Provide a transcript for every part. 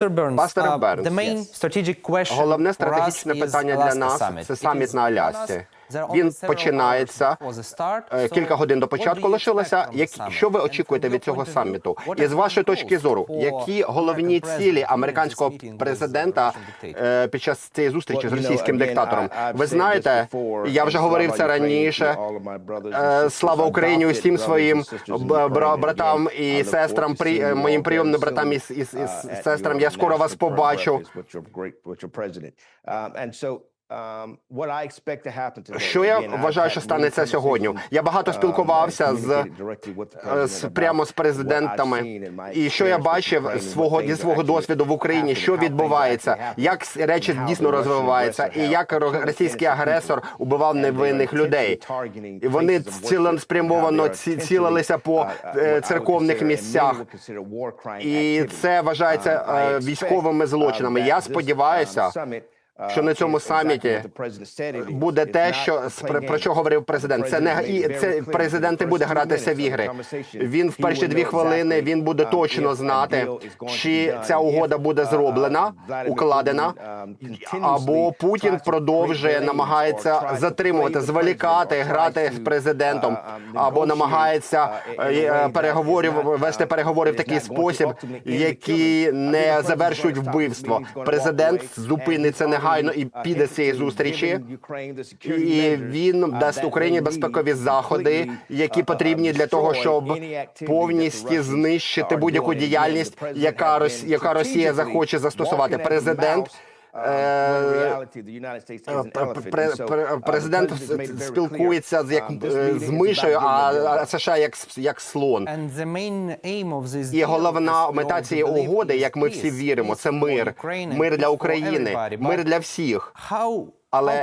Пастор uh, Бернс, the main strategic question Головне стратегічне питання для нас це саміт на Алясці. Він починається е, кілька годин до початку лишилося. Як що ви очікуєте від цього саміту? І з вашої точки зору, які головні цілі американського президента е, під час цієї зустрічі з російським диктатором? Ви знаєте, я вже говорив це раніше. Е, Слава Україні усім своїм братам і сестрам, при- моїм прийомним братам і, uh, сестрам. Я скоро вас побачу. Um, um, Що я вважаю, що станеться сьогодні? Я багато um, спілкувався з, е, з прямо з президентами. І що я бачив з свого зі свого досвіду в Україні, що відбувається, як речі дійсно розвиваються, і як російський агресор убивав невинних людей. вони places of цілен worship, спрямовано and how they ці- цілилися по uh, uh, е, церковних місцях. І це вважається Um, е, військовими uh, злочинами. Я сподіваюся, um, uh, що на цьому саміті буде те, що про, що говорив президент. Це не це президент не буде гратися в ігри. Він в перші дві хвилини він буде um, точно знати, чи ця угода буде uh, зроблена, укладена, um, або Путін продовжує, намагається затримувати, зволікати, грати з президентом, uh, um, або намагається uh, е, переговорів uh, вести переговори в такий спосіб, які не завершують вбивство. Президент зупиниться he's негайно і uh, піде з цієї зустрічі. І він uh, дасть Україні безпекові заходи, які uh, потрібні для того, щоб повністю знищити будь-яку діяльність, яка Росія захоче застосувати. Президент um, е, uh, Президент спілкується з як um, е, з мишею, а США як с- як слон. І головна мета цієї угоди, як ми всі віримо, це мир, мир для України, мир для всіх. Але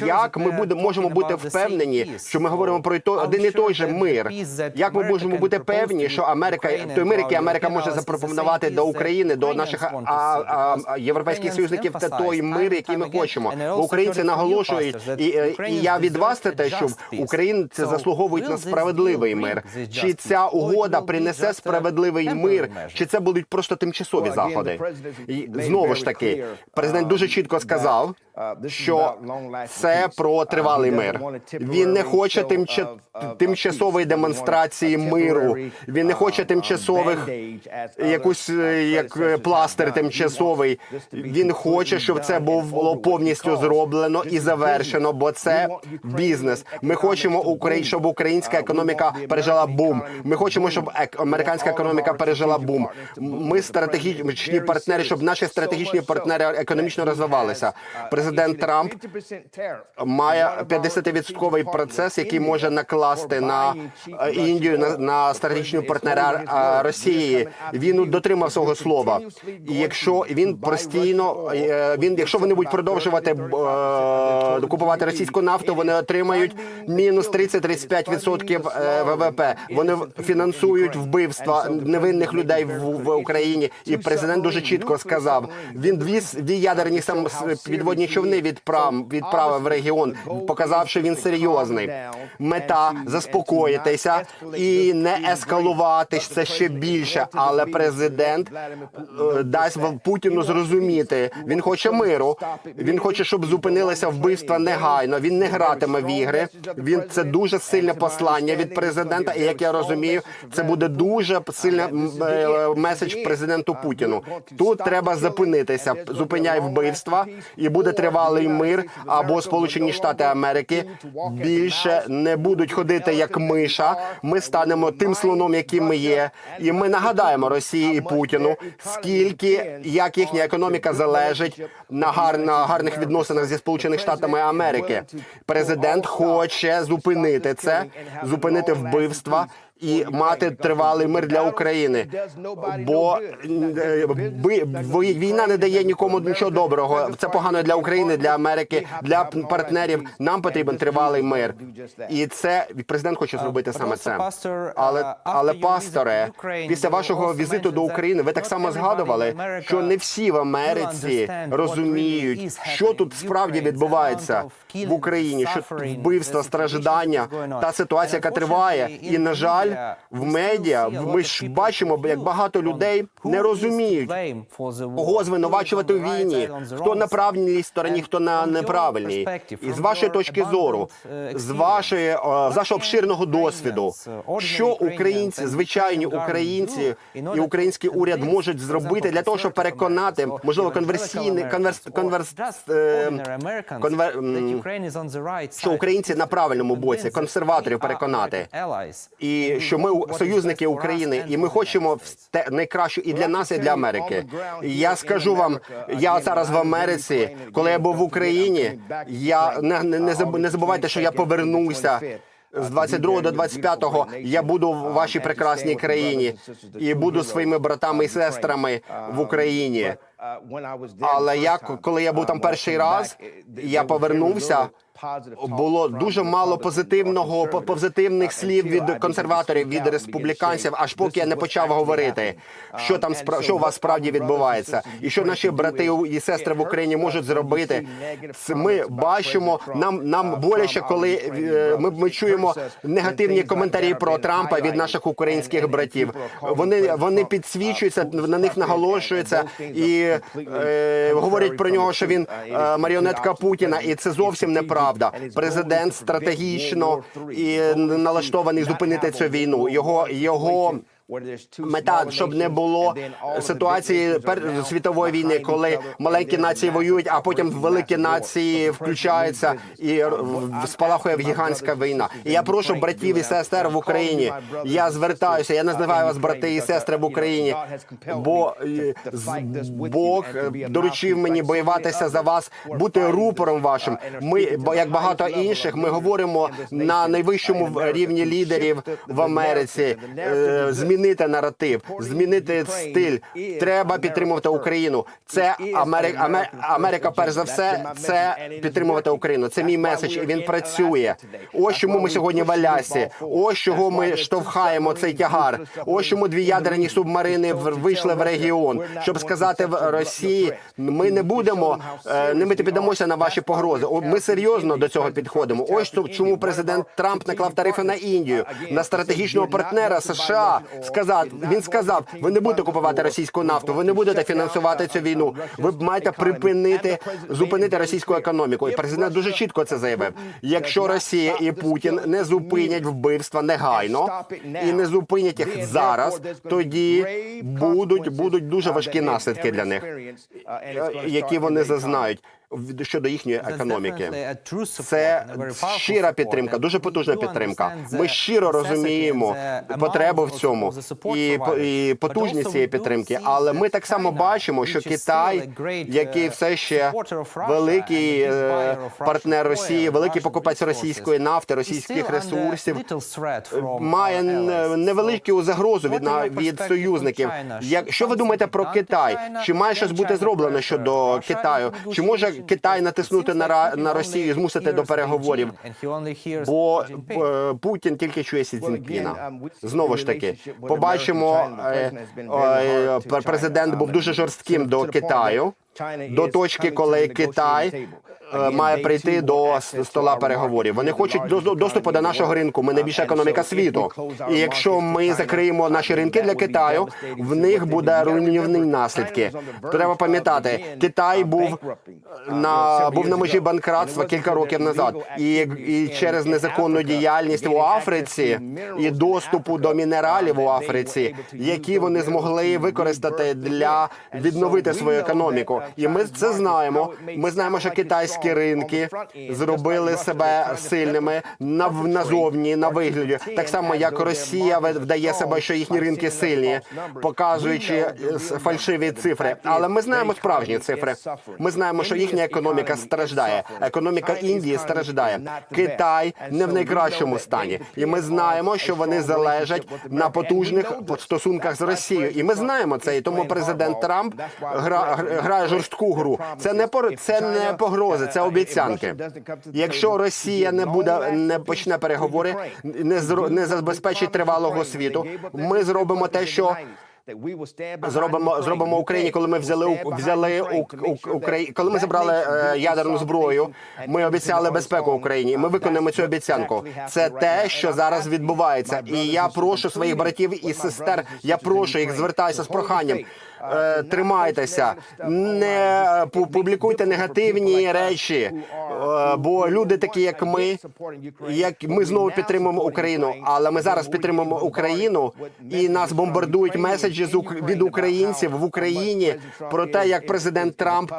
як ми we are буде, можемо бути впевнені, що ми говоримо про How один і той же мир? Як ми можемо бути певні, що Америка, той мир, який Америка може запропонувати до України, до наших а, а, європейських союзників, це той мир, який ми хочемо. Бо українці наголошують, і, е, і я від вас a те, що українці заслуговують на справедливий мир. Чи ця угода принесе справедливий мир, чи це будуть просто тимчасові заходи? І знову ж таки, президент um, дуже чітко сказав, uh, що long-lasting це про Uh, тривалий мир. Він не хоче тимчасової демонстрації миру. Він не хоче um, тимчасових якусь uh, е, як пластир тимчасовий. Він хоче, щоб це було повністю зроблено і завершено, бо це бізнес. Ми хочемо щоб українська Uh, економіка пережила бум. Ми хочемо, щоб американська економіка пережила бум. Ми стратегічні партнери, щоб наші стратегічні партнери економічно розвивалися. uh, Президент Трамп 50% tariff. Має One of our 50-відсотковий процес, який може накласти на е, Індію, на, на стратегічного партнера word. Росії. Він дотримав свого слова. І якщо він постійно, е, він, якщо вони будуть продовжувати 30-35% е, купувати російську нафту, вони отримають мінус 30-35% е, ВВП. Вони фінансують вбивства невинних людей в, в Україні. І президент дуже чітко сказав, він дві, дві ядерні сам підводні човни відправ, відправив в регіон, показав, що він серйозний. Мета заспокоїтися і не ескалувати це ще більше. Але президент е, дасть Путіну зрозуміти. Він хоче миру. Він хоче, щоб зупинилися вбивства негайно. Він не гратиме в ігри. Він це дуже сильне послання від президента. І як я розумію, це буде дуже сильне е, меседж президенту Путіну. Тут треба зупинитися. Зупиняй вбивства, і буде тривалий мир. Або Сполучені Штати Америки більше не будуть ходити як миша. Ми станемо тим слоном, яким ми є, і ми нагадаємо Росії і Путіну, скільки як їхня економіка залежить на гар на гарних відносинах зі Сполучених Штатами Америки. Президент хоче зупинити це, зупинити вбивства. І мати тривалий мир для України, бо е, війна не дає нікому нічого доброго. Це погано для України, для Америки, для партнерів. Нам потрібен тривалий мир, і це президент хоче зробити саме це. Але але пасторе, після вашого візиту до України, ви так само згадували, що не всі в Америці розуміють, що тут справді відбувається в Україні, що вбивства, страждання, та ситуація, яка триває, і на жаль, в медіа ми ж бачимо, як багато людей не розуміють, кого звинувачувати в війні, хто на правильній стороні, хто на неправильній. І з вашої точки зору, з вашої е, з вашого обширного досвіду, що українці, звичайні українці і український уряд можуть зробити для того, щоб переконати, можливо, конверсійний конверс, конверс, е, конвер- що українці на правильному боці, консерваторів переконати. І що ми союзники України, і ми хочемо найкраще і для нас, і для Америки. Я скажу вам, я зараз в Америці, коли я був в Україні, я не, не, забувайте, що я повернуся. З 22 до 25 я буду в вашій прекрасній країні і буду своїми братами і сестрами в Україні. Але я, коли я був там перший раз, я повернувся. Було дуже мало позитивного по- позитивних слів від консерваторів, від республіканців, аж поки я не почав говорити, що там спра- що у вас справді відбувається, і що наші брати і сестри в Україні можуть зробити. Ми бачимо, нам нам боляче, коли е, ми, ми чуємо негативні коментарі про Трампа від наших українських братів. Вони вони підсвічуються, на них наголошується і е, говорять про нього, що він е, маріонетка Путіна, і це зовсім неправда. Президент стратегічно і налаштований зупинити цю війну. Його його. Мета, щоб не було ситуації світової війни, коли маленькі нації воюють, а потім великі нації включаються і спалахує гігантська війна. І я прошу братів і сестер в Україні. Я звертаюся, я називаю вас брати і сестри в Україні, бо е, Бог е, доручив мені боюватися за вас, бути рупором вашим. Ми, як багато інших, ми говоримо на найвищому рівні лідерів в Америці. е, Змінити наратив, змінити стиль. Треба підтримувати Україну. Це Америка, Америка, перш за все, це підтримувати Україну. Це мій меседж, і він працює. Ось чому ми сьогодні в Алясі. Ось чого ми штовхаємо цей тягар. Ось чому дві ядерні субмарини вийшли в регіон, щоб сказати в Росії, ми не будемо не ми піддамося на ваші погрози. Ми серйозно до цього підходимо. Ось чому президент Трамп наклав тарифи на Індію, на стратегічного партнера США. Сказав він сказав: ви не будете купувати російську нафту, ви не будете фінансувати цю війну. Ви маєте припинити зупинити російську економіку. І президент дуже чітко це заявив. Якщо Росія і Путін не зупинять вбивства негайно і не зупинять їх зараз, тоді будуть будуть дуже важкі наслідки для них, які вони зазнають щодо їхньої економіки. Це щира підтримка, дуже потужна підтримка. Ми щиро розуміємо потребу в цьому і, і потужність цієї підтримки. Але ми так само бачимо, що Китай, який все ще великий е, партнер Росії, великий покупець російської нафти, російських ресурсів, має н- невелику загрозу від на- від союзників. Як що ви думаєте про Китай? Чи має щось бути зроблено щодо Китаю? Чи може Китай натиснути на на Росію, змусити до переговорів? Бо е, Путін тільки чує Сі Цзіньпіна. Знову ж таки, побачимо. е, е, Президент був дуже жорстким до Китаю. До точки, коли Китай має прийти до стола переговорів. Вони хочуть до- до- доступу до нашого ринку. Ми найбільша економіка світу. І якщо ми закриємо наші ринки для Китаю, в них буде руйнівні наслідки. Треба пам'ятати, Китай був на був на межі банкратства кілька років назад, і, і через незаконну діяльність у Африці і доступу до мінералів у Африці, які вони змогли використати для відновити свою економіку. І ми це знаємо. Ми знаємо, що китайські ринки зробили себе сильними на назовні, на вигляді, так само як Росія вдає себе, що їхні ринки сильні, показуючи фальшиві цифри. Але ми знаємо справжні цифри. Ми знаємо, що їхня економіка страждає. Економіка Індії страждає. Китай не в найкращому стані, і ми знаємо, що вони залежать на потужних стосунках з Росією. І ми знаємо це. І тому президент Трамп гра, гра- грає жорстку гру. Це не пор- це не погрози, це обіцянки. Якщо Росія не буде не почне переговори, не зро- не забезпечить тривалого світу, ми зробимо те, що Зробимо зробимо Україні, коли ми взяли взяли У- У- коли ми забрали е, ядерну зброю. Ми обіцяли безпеку Україні. Ми виконаємо цю обіцянку. Це те, що зараз відбувається. І я прошу своїх братів і сестер. Я прошу їх звертаюся з проханням. Е, Тримайтеся, не публікуйте негативні речі, е, бо люди такі, як ми, як ми знову підтримуємо Україну, але ми зараз підтримуємо Україну, і нас бомбардують меседжі від українців в Україні про те, як президент Трамп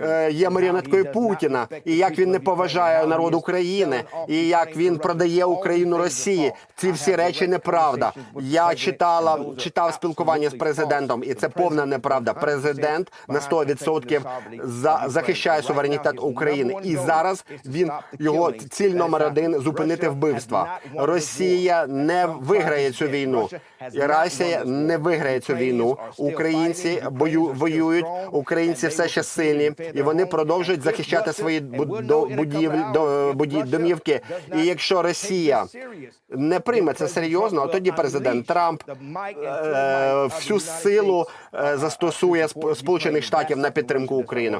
е, є маріонеткою Путіна, і як він не поважає народ України, і як він продає Україну Росії. Ці всі речі неправда. Я читала читав спілкування з президентом, і це повна неправда. Президент на 100% за захищає суверенітет України, і зараз він його ціль номер один зупинити вбивства. Росія не виграє цю війну. Росія не виграє цю війну. Українці бою воюють. Українці все ще сильні, і вони продовжують захищати свої бу- будівлі до домівки. І якщо Росія не прийме це серйозно, тоді президент Трамп е, всю силу застосує Сп- Сполучених Штатів на підтримку України.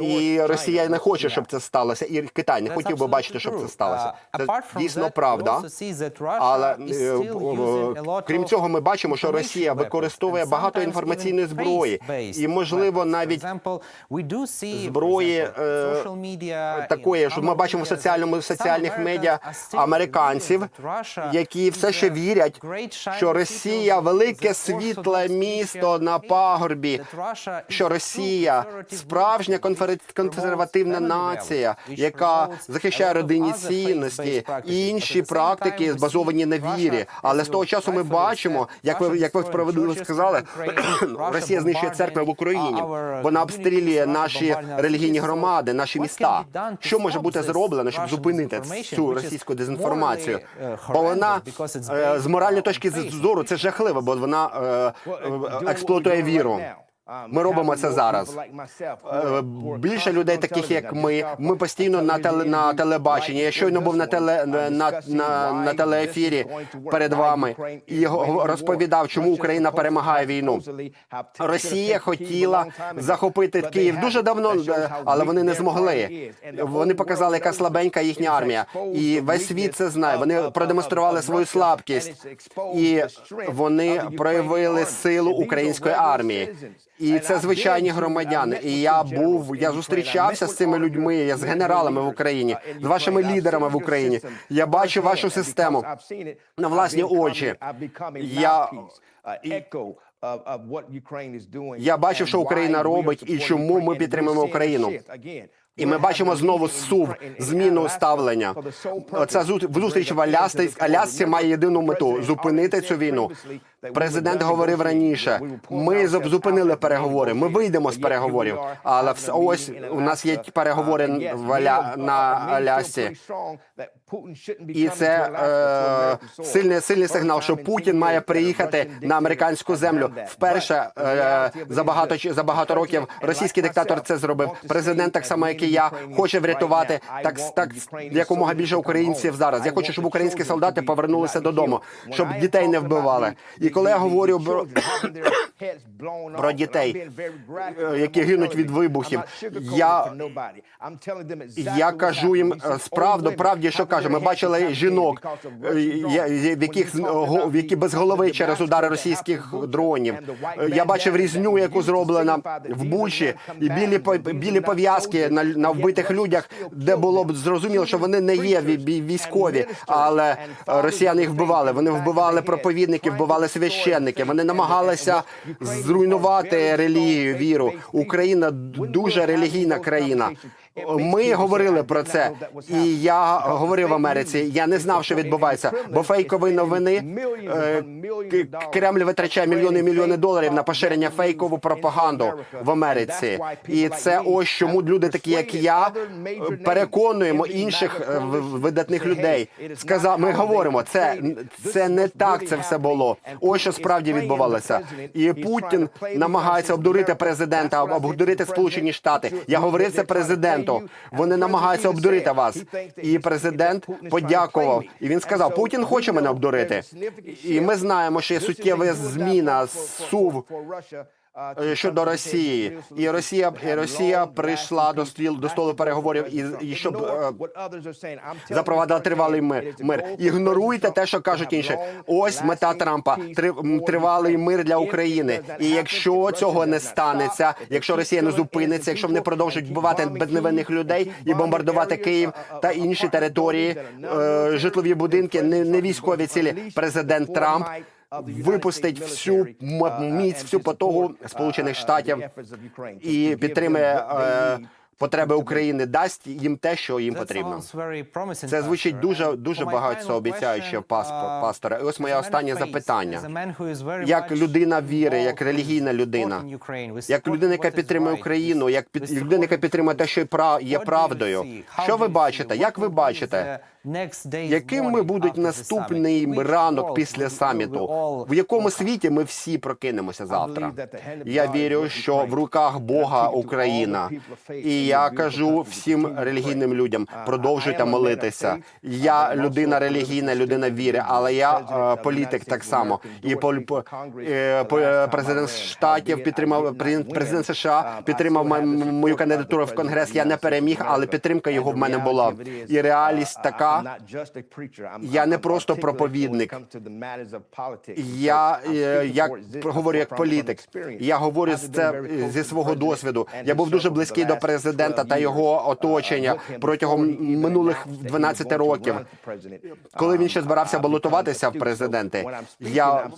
І Росія не хоче, щоб це сталося, і Китай не хотів би бачити, щоб це сталося. Це дійсно правда. Але е, крім цього, ми бачимо, що Росія використовує багато інформаційної зброї, і можливо навіть зброї е, такої, що ми бачимо в соціальному в соціальних медіа американців, які все ще вірять, що Росія велике світле місто на пагорбі, що Росія справжня консервативна нація, яка захищає родинні цінності і інші практики збазовані на вірі. Але з того часу ми бачимо, як ви як ви справедливо сказали, Росія знищує церкви в Україні. Вона обстрілює наші релігійні громади, наші міста. Що може бути зроблено, щоб зупинити цю російську дезінформацію? Бо вона е, з моральної точки зору це жахливо, бо вона е, е, експлуатує віру. Ми робимо це зараз. Е, Більше людей, таких як ми. Ми постійно на теле на телебаченні. Я щойно був на теле на, на, на телеефірі перед вами і розповідав, чому Україна перемагає війну. Росія хотіла захопити Київ дуже давно, е, але вони не змогли. Вони показали, яка слабенька їхня армія, і весь світ це знає. Вони продемонстрували свою слабкість, і вони проявили силу української армії. І це звичайні громадяни. І я був, я зустрічався з цими людьми, я з генералами в Україні, з вашими лідерами в Україні. Я бачу вашу систему на власні очі. Я Я бачив, що Україна робить і чому ми підтримуємо Україну. І ми бачимо знову сув, зміну ставлення. Ця зу- зустріч в Алясці, Алясці має єдину мету зупинити цю війну. Президент говорив раніше. Ми зупинили переговори. Ми вийдемо з переговорів. Але ось у нас є переговори в Аля на Алясці. І це е, сильний сильний сигнал, що Путін має приїхати на американську землю. Вперше е, за багато за багато років російський диктатор це зробив. Президент, так само як і я, хоче врятувати так так якомога більше українців зараз. Я хочу, щоб українські солдати повернулися додому, щоб дітей не вбивали. І коли я говорю про, про дітей, е, які гинуть від вибухів, я, я кажу їм справду, правді, що кажу. Ми бачили жінок, е, в яких в які без голови через удари російських дронів. Е, Я бачив різню, яку зроблена в Бучі, і білі білі пов'язки на, на вбитих людях, де було б зрозуміло, що вони не є ві- ві- військові, але е, росіяни їх вбивали. Вони вбивали проповідників, вбивали священники. Вони намагалися зруйнувати релігію, віру. Україна дуже релігійна країна. Ми говорили про це, і я говорив в Америці. Я не знав, що відбувається, бо фейкові новини е, Кремль витрачає мільйони і мільйони доларів на поширення фейкову пропаганду в Америці. І це ось чому люди, такі як я, переконуємо інших е, видатних людей. Сказав, ми говоримо, це це не так. Це все було. Ось що справді відбувалося. І Путін намагається обдурити президента, обдурити Сполучені Штати. Я говорив це президенту. Парламенту. Вони намагаються обдурити вас. І президент подякував. І він сказав: Путін хоче мене обдурити. І ми знаємо, що є суттєва зміна сув щодо Росії. І Росія і Росія прийшла до стіл до столу переговорів і, і щоб е, запровадила тривалий мир. мир. Ігноруйте те, що кажуть інші. Ось мета Трампа тривалий мир для України. І якщо цього не станеться, якщо Росія не зупиниться, якщо вони продовжують вбивати безневинних людей і бомбардувати Київ та інші території, е, житлові будинки, не, не військові цілі. Президент Трамп випустить всю міць, всю потугу Сполучених Штатів і підтримує е, потреби України, дасть їм те, що їм потрібно. Це звучить дуже дуже for my багатообіцяюче, final пас- question, пасторе. І ось моє останнє запитання. Як людина віри, як релігійна людина, як людина, яка підтримує Україну, як під людина, яка підтримує те, що є правдою. Що ви бачите? Як ви бачите? Якими будуть наступний ранок після саміту? В якому світі ми всі прокинемося завтра? Я вірю, що в руках Бога Україна. І я кажу всім релігійним людям: продовжуйте молитися. Я людина релігійна, людина віри, але я е, політик так само. І е, е, президент штатів підтримав президент- США підтримав м- мою кандидатуру в конгрес. Я не переміг, але підтримка його в мене була. І реальність така. Я не просто проповідник. Я е, як говорю як політик. Я говорю з це зі свого досвіду. Я був дуже близький до президента та його оточення протягом минулих 12 років. Коли він ще збирався балотуватися в президенти, я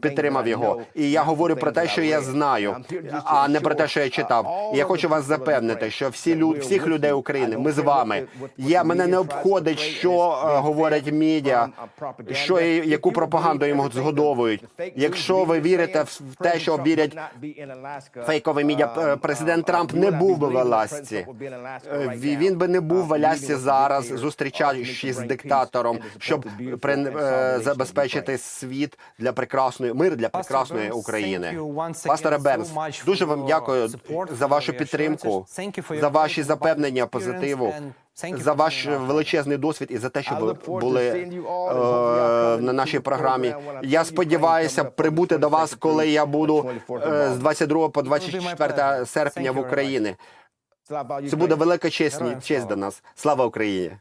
підтримав його. І я говорю про те, що я знаю, а не про те, що я читав. І я хочу вас запевнити, що всі люд, всіх людей України, ми з вами. Я мене не обходить, що е, говорять медіа, що яку пропаганду їм згодовують. Якщо ви вірите в те, що вірять фейкові медіа, е, президент Трамп не був би в Алясці. Е, Він би не був в Алясці зараз, зустрічаючись з диктатором, щоб забезпечити світ для прекрасної мир для прекрасної України. Пасторе Бернс, дуже вам дякую за вашу підтримку, за ваші запевнення позитиву. За ваш величезний досвід і за те, що ви були е, на нашій програмі. Я сподіваюся прибути до вас, коли я буду е, з 22 по be my 24 серпня в. Україні. Це буде велика честь, честь для до нас. Слава Україні!